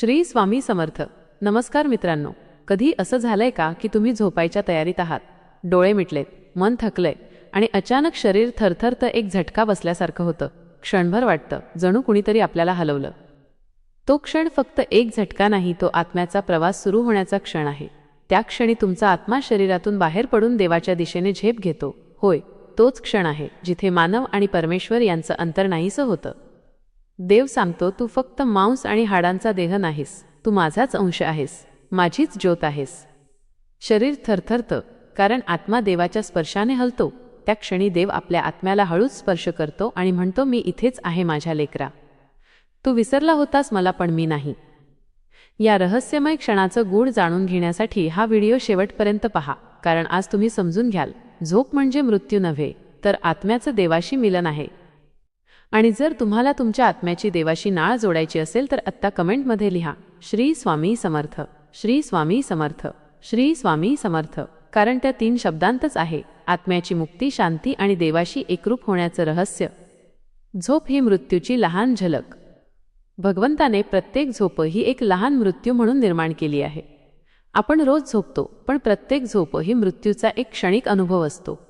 श्री स्वामी समर्थ. नमस्कार मित्रांनो. कधी असं झालंय का की तुम्ही झोपायच्या तयारीत आहात? डोळे मिटलेत मन थकलंय आणि अचानक शरीर थरथरतं एक झटका बसल्यासारखं होतं. क्षणभर वाटतं जणू कुणीतरी आपल्याला हलवलं. तो क्षण फक्त एक झटका नाही तो आत्म्याचा प्रवास सुरू होण्याचा क्षण आहे. त्या क्षणी तुमचा आत्मा शरीरातून बाहेर पडून देवाच्या दिशेने झेप घेतो. होय तोच क्षण आहे जिथे मानव आणि परमेश्वर यांचं अंतर नाहीसं होतं. देव सांगतो तू फक्त मांस आणि हाडांचा देह नाहीस. तू माझाच अंश आहेस. माझीच ज्योत आहेस. शरीर थरथरतं कारण आत्मा देवाच्या स्पर्शाने हलतो. त्या क्षणी देव आपल्या आत्म्याला हळूच स्पर्श करतो आणि म्हणतो मी इथेच आहे माझ्या लेकरा. तू विसरला होतास मला पण मी नाही. या रहस्यमय क्षणाचं गूढ जाणून घेण्यासाठी हा व्हिडिओ शेवटपर्यंत पहा कारण आज तुम्ही समजून घ्याल. झोप म्हणजे मृत्यू नव्हे तर आत्म्याचं देवाशी मिलन आहे. आणि जर तुम्हाला तुमच्या आत्म्याची देवाशी नाळ जोडायची असेल तर आत्ता कमेंटमध्ये लिहा श्री स्वामी समर्थ श्री स्वामी समर्थ श्री स्वामी समर्थ. कारण त्या तीन शब्दांतच आहे आत्म्याची मुक्ती शांती आणि देवाशी एकरूप होण्याचं रहस्य. झोप ही मृत्यूची लहान झलक. भगवंताने प्रत्येक झोप ही एक लहान मृत्यू म्हणून निर्माण केली आहे. आपण रोज झोपतो पण प्रत्येक झोप ही मृत्यूचा एक क्षणिक अनुभव असतो.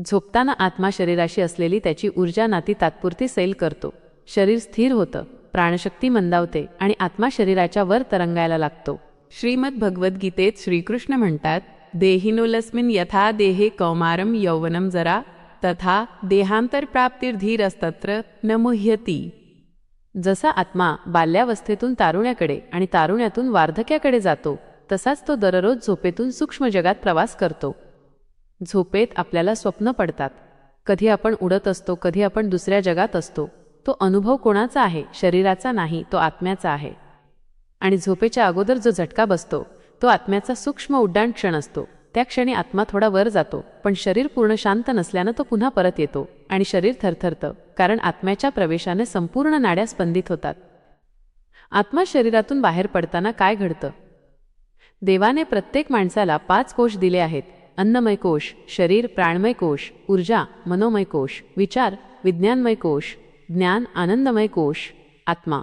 झोपताना आत्मा शरीराशी असलेली त्याची ऊर्जा नाती तात्पुरती सैल करतो. शरीर स्थिर होतं प्राणशक्ती मंदावते आणि आत्मा शरीराच्या वर तरंगायला लागतो. श्रीमद भगवद्गीतेत श्रीकृष्ण म्हणतात देहिनोलस्मिन यथा देहे कौमारम यौवनम जरा तथा देहांतर प्राप्तिर्धीरस्तत्र न मुह्यती. जसा आत्मा बाल्यावस्थेतून तारुण्याकडे आणि तारुण्यातून वार्धक्याकडे जातो तसाच तो दररोज झोपेतून सूक्ष्म जगात प्रवास करतो. झोपेत आपल्याला स्वप्न पडतात. कधी आपण उडत असतो कधी आपण दुसऱ्या जगात असतो. तो अनुभव कोणाचा आहे? शरीराचा नाही तो आत्म्याचा आहे. आणि झोपेच्या अगोदर जो झटका बसतो तो आत्म्याचा सूक्ष्म उड्डाण क्षण असतो. त्या क्षणी आत्मा थोडा वर जातो पण शरीर पूर्ण शांत नसल्यानं तो पुन्हा परत येतो आणि शरीर थरथरतं कारण आत्म्याच्या प्रवेशाने संपूर्ण नाड्या स्पंदित होतात. आत्मा शरीरातून बाहेर पडताना काय घडतं? देवाने प्रत्येक माणसाला पाच कोश दिले आहेत. अन्नमय कोश शरीर प्राणमय कोश ऊर्जा मनोमय कोश विचार विज्ञानमय कोश ज्ञान आनंदमय कोश आत्मा.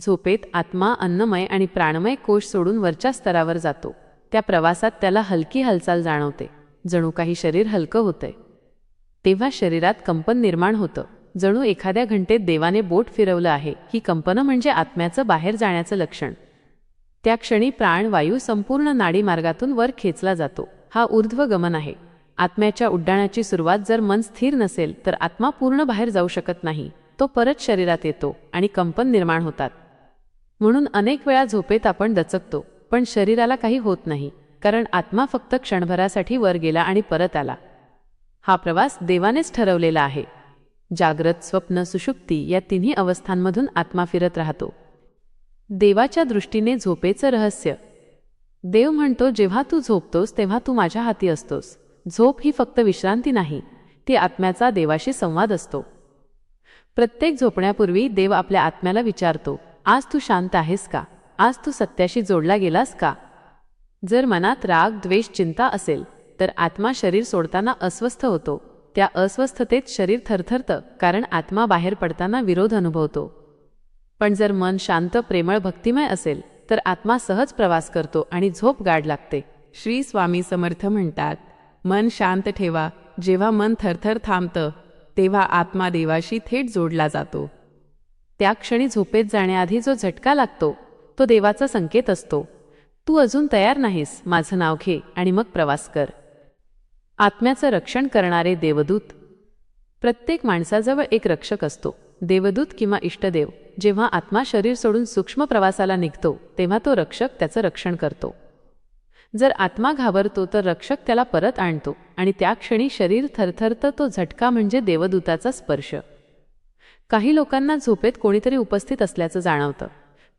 झोपेत आत्मा अन्नमय आणि प्राणमय कोश सोडून वरच्या स्तरावर जातो. त्या प्रवासात त्याला हलकी हालचाल जाणवते. जणू काही शरीर हलकं होतंय. तेव्हा शरीरात कंपन निर्माण होतं. जणू एखाद्या घंटेत देवाने बोट फिरवलं आहे. ही कंपनं म्हणजे आत्म्याचं बाहेर जाण्याचं लक्षण. त्या क्षणी प्राण वायू संपूर्ण नाडीमार्गातून वर खेचला जातो. हा ऊर्ध्वगमन आहे. आत्म्याच्या उड्डाणाची सुरुवात जर मन स्थिर नसेल तर आत्मा पूर्ण बाहेर जाऊ शकत नाही. तो परत शरीरात येतो आणि कंपन निर्माण होतात. म्हणून अनेक वेळा झोपेत आपण दचकतो पण शरीराला काही होत नाही कारण आत्मा फक्त क्षणभरासाठी वर गेला आणि परत आला. हा प्रवास देवानेच ठरवलेला आहे. जाग्रत स्वप्न सुषुप्ती या तिन्ही अवस्थांमधून आत्मा फिरत राहतो. देवाच्या दृष्टीने झोपेचं रहस्य देव म्हणतो जेव्हा तू झोपतोस तेव्हा तू माझ्या हाती असतोस. झोप ही फक्त विश्रांती नाही ती आत्म्याचा देवाशी संवाद असतो. प्रत्येक झोपण्यापूर्वी देव आपल्या आत्म्याला विचारतो आज तू शांत आहेस का? आज तू सत्याशी जोडला गेलास का? जर मनात राग द्वेष चिंता असेल तर आत्मा शरीर सोडताना अस्वस्थ होतो. त्या अस्वस्थतेत शरीर थरथरतं कारण आत्मा बाहेर पडताना विरोध अनुभवतो. पण जर मन शांत प्रेमळ भक्तिमय असेल तर आत्मा सहज प्रवास करतो आणि झोप गाढ लागते. श्री स्वामी समर्थ म्हणतात मन शांत ठेवा. जेव्हा मन थरथर थांबतं तेव्हा आत्मा देवाशी थेट जोडला जातो. त्या क्षणी झोपेत जाण्याआधी जो झटका लागतो तो देवाचा संकेत असतो. तू अजून तयार नाहीस. माझं नाव घे आणि मग प्रवास कर. आत्म्याचं रक्षण करणारे देवदूत. प्रत्येक माणसाजवळ एक रक्षक असतो. देवदूत किंवा इष्टदेव जेव्हा आत्मा शरीर सोडून सूक्ष्म प्रवासाला निघतो तेव्हा तो रक्षक त्याचं रक्षण करतो. जर आत्मा घाबरतो तर रक्षक त्याला परत आणतो आणि त्या क्षणी शरीर थरथरतं तो झटका म्हणजे देवदूताचा स्पर्श. काही लोकांना झोपेत कोणीतरी उपस्थित असल्याचं जाणवतं.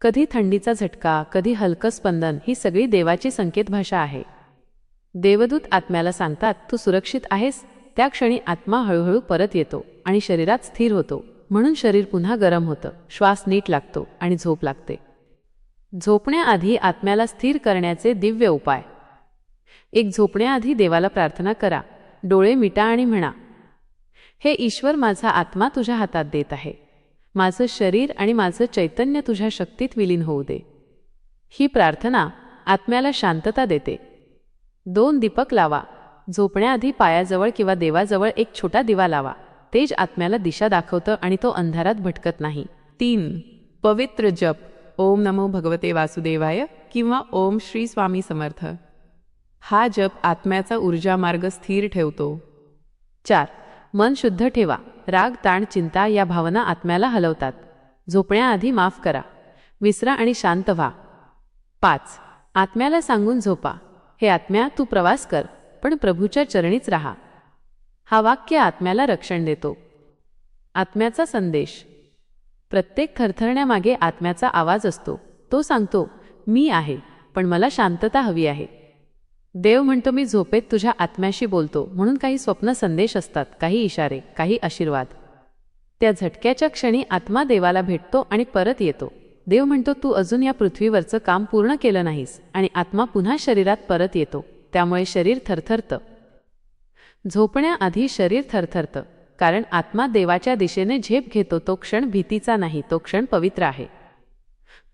कधी थंडीचा झटका कधी हलकं स्पंदन ही सगळी देवाची संकेत भाषा आहे. देवदूत आत्म्याला सांगतात तू सुरक्षित आहेस. त्या क्षणी आत्मा हळूहळू परत येतो आणि शरीरात स्थिर होतो. म्हणून शरीर पुन्हा गरम होतं. श्वास नीट लागतो आणि झोप लागते. झोपण्याआधी आत्म्याला स्थिर करण्याचे दिव्य उपाय. एक झोपण्याआधी देवाला प्रार्थना करा. डोळे मिटा आणि म्हणा हे ईश्वर माझा आत्मा तुझ्या हातात देत आहे. माझं शरीर आणि माझं चैतन्य तुझ्या शक्तीत विलीन होऊ दे ही प्रार्थना आत्म्याला शांतता देते. दोन दीपक लावा. झोपण्याआधी पायाजवळ किंवा देवाजवळ एक छोटा दिवा लावा. तेज आत्म्याला दिशा दाखवतं आणि तो अंधारात भटकत नाही. तीन पवित्र जप. ओम नमो भगवते वासुदेवाय किंवा ओम श्री स्वामी समर्थ. हा जप आत्म्याचा ऊर्जा मार्ग स्थिर ठेवतो. चार मन शुद्ध ठेवा. राग ताण चिंता या भावना आत्म्याला हलवतात. झोपण्याआधी माफ करा. विसरा आणि शांत व्हा. पाच आत्म्याला सांगून झोपा. हे आत्म्या तू प्रवास कर पण प्रभूच्या चरणीच राहा. हा वाक्य आत्म्याला रक्षण देतो. आत्म्याचा संदेश. प्रत्येक थरथरण्यामागे आत्म्याचा आवाज असतो. तो सांगतो मी आहे पण मला शांतता हवी आहे. देव म्हणतो मी झोपेत तुझ्या आत्म्याशी बोलतो. म्हणून काही स्वप्न संदेश असतात काही इशारे काही आशीर्वाद. त्या झटक्याच्या क्षणी आत्मा देवाला भेटतो आणि परत येतो. देव म्हणतो तू अजून या पृथ्वीवरचं काम पूर्ण केलं नाहीस आणि आत्मा पुन्हा शरीरात परत येतो. त्यामुळे शरीर थरथरतं. झोपण्याआधी शरीर थरथरतं कारण आत्मा देवाच्या दिशेने झेप घेतो तो क्षण भीतीचा नाही तो क्षण पवित्र आहे.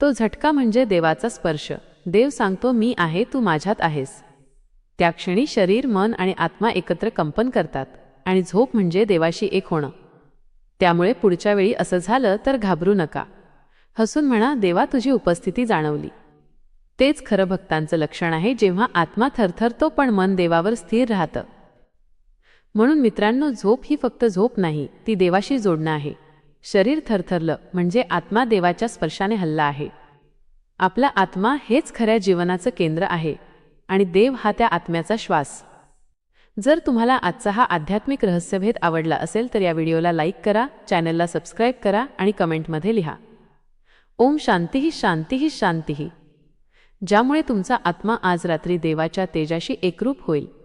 तो झटका म्हणजे देवाचा स्पर्श. देव सांगतो मी आहे तू माझ्यात आहेस. त्या क्षणी शरीर मन आणि आत्मा एकत्र कंपन करतात आणि झोप म्हणजे देवाशी एक होणं. त्यामुळे पुढच्या वेळी असं झालं तर घाबरू नका. हसून म्हणा देवा तुझी उपस्थिती जाणवली. तेच खरं भक्तांचं लक्षण आहे जेव्हा आत्मा थरथरतो पण मन देवावर स्थिर राहतं. म्हणून मित्रांनो झोप ही फक्त झोप नाही ती देवाशी जोडणं आहे. शरीर थरथरलं म्हणजे आत्मा देवाच्या स्पर्शाने हल्ला आहे. आपला आत्मा हेच खऱ्या जीवनाचं केंद्र आहे आणि देव हा त्या आत्म्याचा श्वास. जर तुम्हाला आजचा हा आध्यात्मिक रहस्यभेद आवडला असेल तर या व्हिडिओला लाईक करा चॅनलला सबस्क्राईब करा आणि कमेंटमध्ये लिहा. ओम शांतीही शांतीही शांतीही ज्यामुळे तुमचा आत्मा आज रात्री देवाच्या तेजाशी एकरूप होईल.